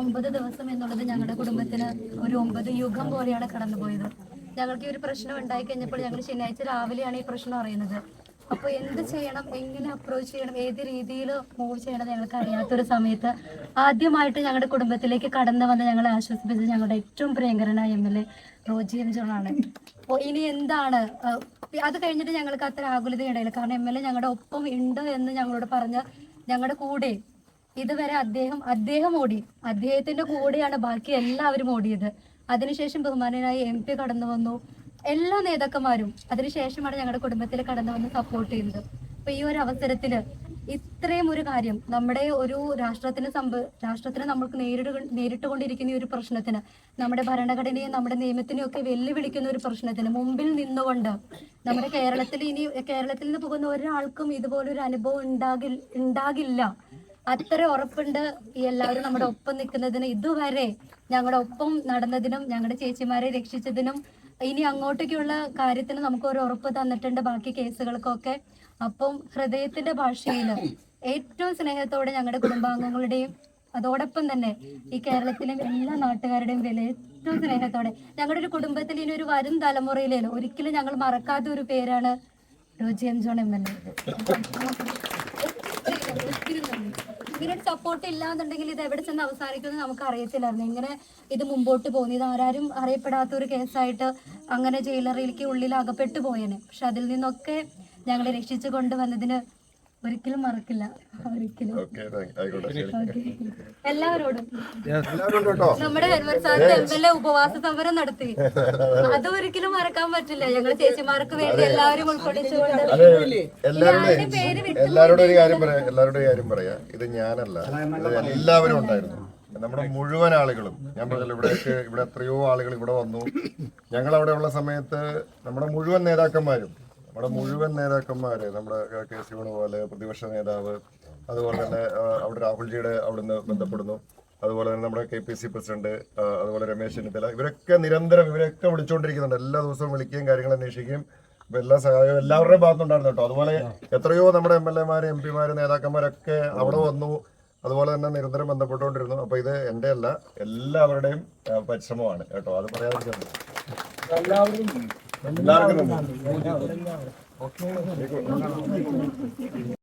ഒമ്പത് ദിവസം എന്നുള്ളത് ഞങ്ങളുടെ കുടുംബത്തിന് ഒരു ഒമ്പത് യുഗം പോലെയാണ് കടന്നുപോയത്. ഞങ്ങൾക്ക് ഈ ഒരു പ്രശ്നം ഉണ്ടായി കഴിഞ്ഞപ്പോൾ ഞങ്ങൾ ശനിയാഴ്ച രാവിലെയാണ് ഈ പ്രശ്നം അറിയുന്നത്. അപ്പോൾ എന്ത് ചെയ്യണം? എങ്ങനെ അപ്രോച്ച് ചെയ്യണം? ഏത് രീതിയിൽ മൂവ് ചെയ്യണം ഞങ്ങൾക്ക് അറിയാത്തൊരു സമയത്ത് ആദ്യമായിട്ട് ഞങ്ങളുടെ കുടുംബത്തിലേക്ക് കടന്നു വന്ന് ഞങ്ങളെ ആശ്വസിപ്പിച്ചത് ഞങ്ങളുടെ ഏറ്റവും പ്രിയങ്കരനായ M L A Roji M ജോണാണ്. അപ്പോൾ ഇനി എന്താണ്? അത് കഴിഞ്ഞിട്ട് ഞങ്ങൾക്ക് അത്ര ആകുലതയുണ്ടായില്ല കാരണം എം എൽ എ ഞങ്ങളുടെ ഒപ്പം ഉണ്ട് എന്ന് ഞങ്ങളോട് പറഞ്ഞ് ഞങ്ങളുടെ കൂടെ ഇതുവരെ അദ്ദേഹം അദ്ദേഹം ഓടി. അദ്ദേഹത്തിന്റെ കൂടെയാണ് ബാക്കി എല്ലാവരും ഓടിയത്. അതിനുശേഷം ബഹുമാനനായി എം പി കടന്നു വന്നു. എല്ലാ നേതാക്കന്മാരും അതിനുശേഷമാണ് ഞങ്ങളുടെ കുടുംബത്തിൽ കടന്നു വന്ന് സപ്പോർട്ട് ചെയ്തത്. അപ്പൊ ഈ ഒരു അവസരത്തിൽ ഇത്രയും ഒരു കാര്യം നമ്മുടെ ഒരു രാഷ്ട്രത്തിന് സംഭ രാഷ്ട്രത്തിന് നമുക്ക് നേരിട്ട് നേരിട്ടുകൊണ്ടിരിക്കുന്ന ഒരു പ്രശ്നത്തിന് നമ്മുടെ ഭരണഘടനയും നമ്മുടെ നിയമത്തിനെയും ഒക്കെ വെല്ലുവിളിക്കുന്ന ഒരു പ്രശ്നത്തിന് മുമ്പിൽ നിന്നുകൊണ്ട് നമ്മുടെ കേരളത്തിൽ ഇനി കേരളത്തിൽ നിന്ന് പോകുന്ന ഒരാൾക്കും ഇതുപോലൊരു അനുഭവം ഉണ്ടാകിൽ ഉണ്ടാകില്ല. അത്ര ഉറപ്പുണ്ട് ഈ എല്ലാവരും നമ്മുടെ ഒപ്പം നിൽക്കുന്നതിന്. ഇതുവരെ ഞങ്ങളുടെ ഒപ്പം നടന്നതിനും ഞങ്ങളുടെ ചേച്ചിമാരെ രക്ഷിച്ചതിനും ഇനി അങ്ങോട്ടേക്കുള്ള കാര്യത്തിന് നമുക്ക് ഒരു ഉറപ്പ് തന്നിട്ടുണ്ട് ബാക്കി കേസുകൾക്കൊക്കെ. അപ്പം ഹൃദയത്തിന്റെ ഭാഷയിൽ ഏറ്റവും സ്നേഹത്തോടെ ഞങ്ങളുടെ കുടുംബാംഗങ്ങളുടെയും അതോടൊപ്പം തന്നെ ഈ കേരളത്തിലെ എല്ലാ നാട്ടുകാരുടെയും വില ഏറ്റവും സ്നേഹത്തോടെ. ഞങ്ങളുടെ ഒരു കുടുംബത്തിൽ ഇനി ഒരു വരും തലമുറയിലേ ഒരിക്കലും ഞങ്ങൾ മറക്കാത്ത ഒരു പേരാണ് രുചി എം ജോൺ എം എൽ ഇങ്ങനൊരു സപ്പോർട്ട് ഇല്ലാന്നുണ്ടെങ്കിൽ ഇത് എവിടെ ചെന്ന് അവസാനിക്കുമെന്ന് നമുക്ക് അറിയത്തില്ലായിരുന്നു ഇങ്ങനെ ഇത് മുമ്പോട്ട് പോകുന്നു ഇത് ആരാരും അറിയപ്പെടാത്ത ഒരു കേസായിട്ട് അങ്ങനെ ജയിലറിയിലേക്ക് ഉള്ളിൽ അകപ്പെട്ടു പോയേനെ. പക്ഷെ അതിൽ നിന്നൊക്കെ ഞങ്ങളെ രക്ഷിച്ചു കൊണ്ടുവന്നതിന് ഒരിക്കലും മറക്കില്ല. ഒരിക്കലും. എല്ലാവരോടും. നമ്മുടെ എംഎൽഎ ഉപവാസ സമരം നടത്തി? അത് ഒരിക്കലും മറക്കാൻ പറ്റില്ല. ഞങ്ങൾ ചേച്ചിമാർക്ക് വേണ്ടി എല്ലാവരും ഉൾക്കൊള്ളിച്ചുകൊണ്ട് എല്ലാവരുടെ ഒരു കാര്യം പറയാം. എല്ലാവരുടെ കാര്യം പറയാ. ഇത് ഞാനല്ല. എല്ലാവരും ഉണ്ടായിരുന്നു. നമ്മുടെ മുഴുവൻ ആളുകളും. ഞാൻ പറഞ്ഞല്ലോ ഇവിടേക്ക് ഇവിടെ എത്രയോ ആളുകൾ ഇവിടെ വന്നു. ഞങ്ങൾ അവിടെ ഉള്ള സമയത്ത് നമ്മുടെ മുഴുവൻ നേതാക്കന്മാരും നമ്മുടെ മുഴുവൻ നേതാക്കന്മാര് നമ്മുടെ കെ സി പോലെ പ്രതിപക്ഷ നേതാവ് അതുപോലെ തന്നെ അവിടെ രാഹുൽജിയുടെ അവിടുന്ന് ബന്ധപ്പെടുന്നു. അതുപോലെ തന്നെ നമ്മുടെ കെ പി സി പ്രസിഡന്റ് അതുപോലെ രമേശ് ചെന്നിത്തല. ഇവരൊക്കെ നിരന്തരം ഇവരൊക്കെ വിളിച്ചുകൊണ്ടിരിക്കുന്നുണ്ട് എല്ലാ ദിവസവും വിളിക്കുകയും കാര്യങ്ങൾ അന്വേഷിക്കുകയും എല്ലാ സഹായവും എല്ലാവരുടെയും ഭാഗത്തുണ്ടായിരുന്നു കേട്ടോ. അതുപോലെ എത്രയോ നമ്മുടെ എം എൽ എമാര് എം പിമാര് നേതാക്കന്മാരൊക്കെ അവിടെ വന്നു. അതുപോലെ തന്നെ നിരന്തരം ബന്ധപ്പെട്ടുകൊണ്ടിരുന്നു. അപ്പൊ ഇത് എന്റെ അല്ല എല്ലാവരുടെയും പരിശ്രമമാണ് കേട്ടോ. അത് പറയാതിരിക്കുന്നത് എല്ലാവർക്കും.